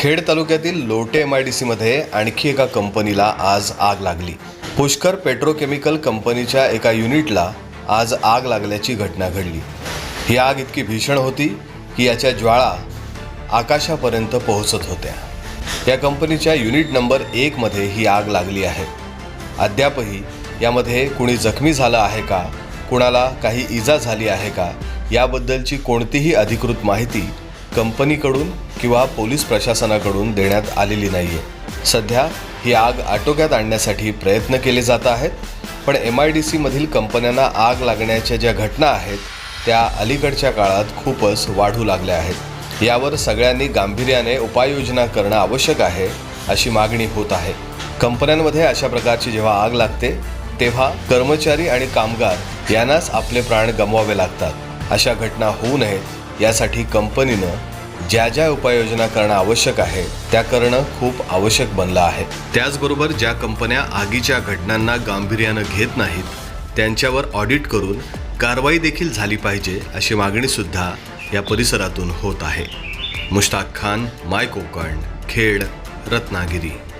खेड तालुक्यातील Lotay M I D सीमध्ये आणखी एका कंपनीला आज आग लागली. पुष्कर पेट्रोकेमिकल कंपनीच्या एका युनिटला आज आग लागल्याची घटना घडली. ही आग इतकी भीषण होती की याच्या ज्वाळा आकाशापर्यंत पोहोचत होत्या. या कंपनीच्या युनिट नंबर एकमध्ये ही आग लागली आहे. अद्यापही यामध्ये कुणी जखमी झालं आहे का कुणाला काही इजा झाली आहे का याबद्दलची कोणतीही अधिकृत माहिती कंपनीकडून किंवा पोलीस प्रशासनाकडून देण्यात आलेली नाही आहे सध्या ही आग आटोक्यात आणण्यासाठी प्रयत्न केले जात आहेत पण एम आय डी सीमधील कंपन्यांना आग लागण्याच्या ज्या घटना आहेत त्या अलीकडच्या काळात खूपच वाढू लागल्या आहेत. यावर सगळ्यांनी गांभीर्याने उपाययोजना करणं आवश्यक आहे अशी मागणी होत आहे. कंपन्यांमध्ये अशा प्रकारची जेव्हा आग लागते तेव्हा कर्मचारी आणि कामगार यांनाच आपले प्राण गमवावे लागतात. अशा घटना होऊ नयेत यासाठी कंपनीनं ज्या ज्या उपाययोजना करणं आवश्यक आहे त्या करणं खूप आवश्यक बनलं आहे. त्याचबरोबर ज्या कंपन्या आगीच्या घटनांना गांभीर्यानं घेत नाहीत त्यांच्यावर ऑडिट करून कारवाई देखील झाली पाहिजे अशी मागणी सुद्धा या परिसरातून होत आहे. मुश्ताक खान माय कोकण खेड रत्नागिरी.